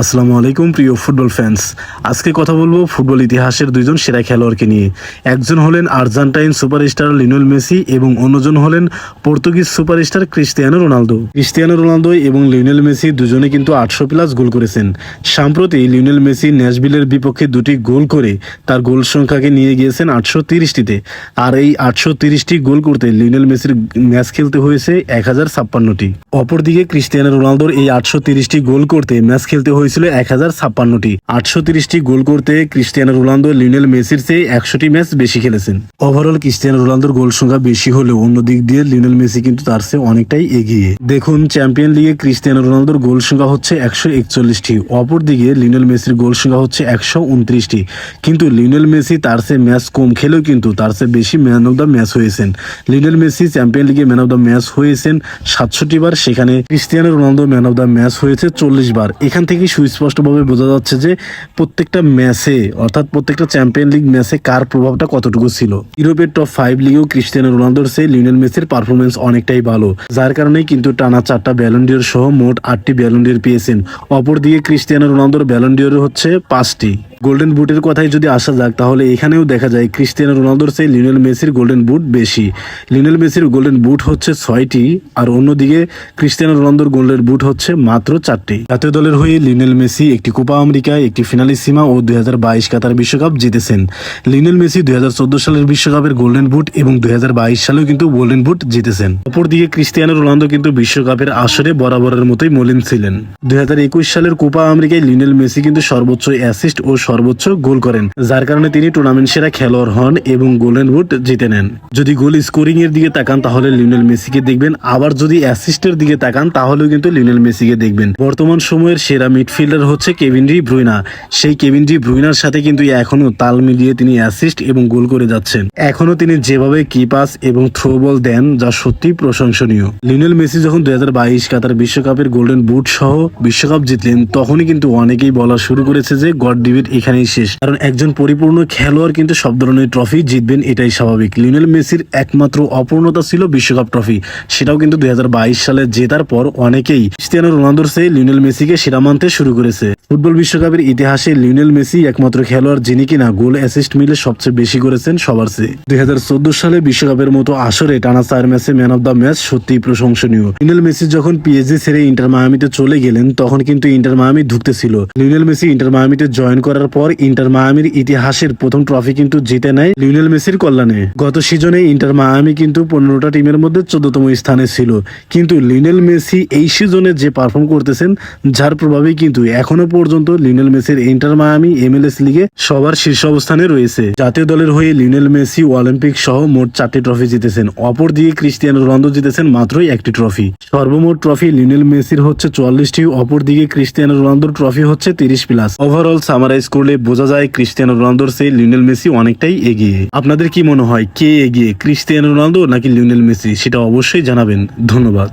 আসসালামু আলাইকুম, প্রিয় ফুটবল ফ্যান্স আজকে কথা বলব ফুটবল ইতিহাসের দুইজন সেরা খেলোয়াড়কে নিয়ে। একজন হলেন আর্জেন্টাইন সুপারস্টার লিওনেল মেসি এবং অন্যজন হলেন Portuguese superstar Cristiano Ronaldo. Cristiano Ronaldo এবং লিওনেল মেসি দুজনে কিন্তু আটশো প্লাস গোল করেছেন। সম্প্রতি লিওনেল মেসি ন্যাশবিলের বিপক্ষে দুটি গোল করে তার গোল সংখ্যাকে নিয়ে গিয়েছেন আটশো তিরিশটিতে। আর এই আটশো তিরিশটি গোল করতে লিওনেল মেসির ম্যাচ খেলতে হয়েছে এক হাজার ছাপ্পান্নটি। অপরদিকে ক্রিস্টিয়ানো রোনালদোর এই আটশো তিরিশটি গোল করতে ম্যাচ খেলতে হয়েছিল এক হাজার ছাপ্পান্নটি। আটশো তিরিশটি গোল করতে ক্রিস্টিয়ানো রোনালদো লিওনেল মেসির চেয়ে একশোটি ম্যাচ বেশি খেলেছেন। ওভারঅল ক্রিস্টিয়ানো রোনালদোর গোল সংখ্যা বেশি হলেও অন্য দিক দিয়ে লিওনেল মেসি কিন্তু তার চেয়ে অনেকটাই এগিয়ে। দেখুন চ্যাম্পিয়ন লিগে ক্রিস্টিয়ানো রোনালদোর গোল সংখ্যা হচ্ছে একশো একচল্লিশটি। অপরদিকে, লিওনেল মেসির গোল সংখ্যা হচ্ছে একশো উনত্রিশটি। কিন্তু লিওনেল মেসি তার চেয়ে ম্যাচ কম খেলেও কিন্তু তার চেয়ে বেশি ম্যান অফ দ্য ম্যাচ হয়েছেন। লিওনেল মেসি চ্যাম্পিয়ন লিগে ম্যান অফ দ্য ম্যাচ হয়েছেন সাতষট্টি বার। সেখানে Cristiano Ronaldo man of the match হয়েছে চল্লিশ বার। এখান থেকে সুস্পষ্টভাবে বোঝা যাচ্ছে যে প্রত্যেকটা ম্যাচে, অর্থাৎ প্রত্যেকটা চ্যাম্পিয়ন লিগ ম্যাচে কার প্রভাবটা কতটুকু ছিল? ইউরোপের টপ ফাইভ লিগেও ক্রিস্টিয়ানো রোনালদোর সেই লিওনেল মেসির পারফরমেন্স অনেকটাই ভালো। যার কারণে কিন্তু টানা চারটা ব্যালন্ডিয়র সহ মোট আটটি ব্যালন্ডিয়র পেয়েছেন। অপরদিকে ক্রিস্টিয়ানো রোনালদোর ব্যালন্ডিয়র হচ্ছে পাঁচটি। গোল্ডেন বুটের কথাই যদি আসা যাক, তাহলে এখানেও দেখা যায় ক্রিস্টিয়ানো রোনালদোর চেয়ে লিওনেল মেসির গোল্ডেন বুট বেশি। লিওনেল মেসির গোল্ডেন বুট হচ্ছে ছয়টি, আর অন্যদিকে ক্রিস্টিয়ানো রোনালদোর গোল্ডেন বুট হচ্ছে মাত্র চারটি। জাতীয় দলের হয়ে লিওনেল মেসি একটি কোপা আমেরিকা একটি ফিনালি ফিনালিসিমা ও দুই হাজার বাইশ কাতার বিশ্বকাপ জিতেছেন। লিওনেল মেসি দুই হাজার চোদ্দ সালের বিশ্বকাপের গোল্ডেন বুট এবং দুই হাজার বাইশ সালেও কিন্তু গোল্ডেন বুট জিতেছেন। অপরদিকে ক্রিস্টিয়ানো রোনালদো কিন্তু বিশ্বকাপের আসরে বরাবরের মতোই মলিন ছিলেন। দুই হাজার একুশ সালের কোপা আমেরিকায় লিওনেল মেসি কিন্তু সর্বোচ্চ অ্যাসিস্ট ও সর্বোচ্চ গোল করেন, যার কারণে তিনি টুর্নামেন্ট সেরা খেলোয়াড় হন এবং গোল্ডেন বুট জিতে নেন। যদি গোল স্কোরিং এর দিকে তাকান, তাহলে লিওনেল মেসিকে দেখবেন। আবার যদি অ্যাসিস্টের দিকে তাকান, তাহলেও কিন্তু লিওনেল মেসিকে দেখবেন। বর্তমান সময়ের সেরা মিডফিল্ডার হচ্ছে কেভিন ডি ব্রুইনা সেই কেভিন ডি ব্রুইনার সাথে কিন্তু এখনও তাল মিলিয়ে তিনি অ্যাসিস্ট এবং গোল করে যাচ্ছেন। এখনও তিনি যেভাবে কি পাস এবং থ্রো বল দেন, যা সত্যি প্রশংসনীয়। লিওনেল মেসি যখন দুই হাজার বাইশ কাতার বিশ্বকাপের গোল্ডেন বুট সহ বিশ্বকাপ জিতলেন, তখনই কিন্তু অনেকেই বলা শুরু করেছে যে, গড, ডিভিড এখানেই শেষ। কারণ একজন পরিপূর্ণ খেলোয়াড় কিন্তু সব ধরনের ট্রফি জিতবেন, এটাই স্বাভাবিক। লিওনেল মেসির একমাত্র অপূর্ণতা ছিল বিশ্বকাপ ট্রফি সেটাও কিন্তু দুই সালে জেতার পর অনেকেই ক্রিস্টিয়ানো রোনালদোর চেয়ে লিওনেল মেসিকে সেরা মানতে শুরু করেছে। ফুটবল বিশ্বকাপের ইতিহাসে লিওনেল মেসি একমাত্র খেলোয়াড় যিনি কিনা গোল অ্যাসিস্ট মিলে সবচেয়ে বেশি করেছেন সবার চেয়ে। দুই সালে বিশ্বকাপের মতো আসরে টানা চার ম্যাচে ম্যান অফ দ্য ম্যাচ সত্যিই প্রশংসনীয়। লিওনেল মেসি যখন পিএসজি ছেড়ে ইন্টার মায়ামিতে চলে গেলেন, তখন কিন্তু ইন্টার মায়ামি ধুকতেছিল। লিওনেল মেসি ইন্টার মায়ামিতে জয়েন করার পর ইন্টার মায়ামির ইতিহাসের প্রথম ট্রফি কিন্তু জিতে নেয় লিওনেল মেসির কল্যাণে। গত সিজনে ইন্টার মায়ামি কিন্তু পনেরোটা টিমের মধ্যে চোদ্দতম স্থানে ছিল। কিন্তু লিওনেল মেসি এই সিজনে যে পারফর্ম করতেছেন, যার প্রভাবে কিন্তু এখনও পর্যন্ত লিওনেল মেসির ইন্টার মায়ামি এমএলএস লিগে সবার শীর্ষ অবস্থানে রয়েছে। জাতীয় দলের হয়ে লিওনেল মেসি অলিম্পিক সহ মোট চারটি ট্রফি জিতেছেন। অপর অপরদিকে ক্রিস্টিয়ানো রোনালদো জিতেছেন মাত্রই একটি ট্রফি সর্বমোট ট্রফি লিওনেল মেসির হচ্ছে চুয়াল্লিশটি, অপরদিকে ক্রিস্টিয়ানো রোনালদোর ট্রফি হচ্ছে তিরিশ প্লাস ওভারঅল সামারাইজ করলে বোঝা যায় ক্রিস্টিয়ানো রোনালদোর সেই লিওনেল মেসি অনেকটাই এগিয়ে। আপনাদের কি মনে হয় কে এগিয়ে, ক্রিস্টিয়ানো রোনালদো নাকি লিওনেল মেসি? সেটা অবশ্যই জানাবেন। ধন্যবাদ।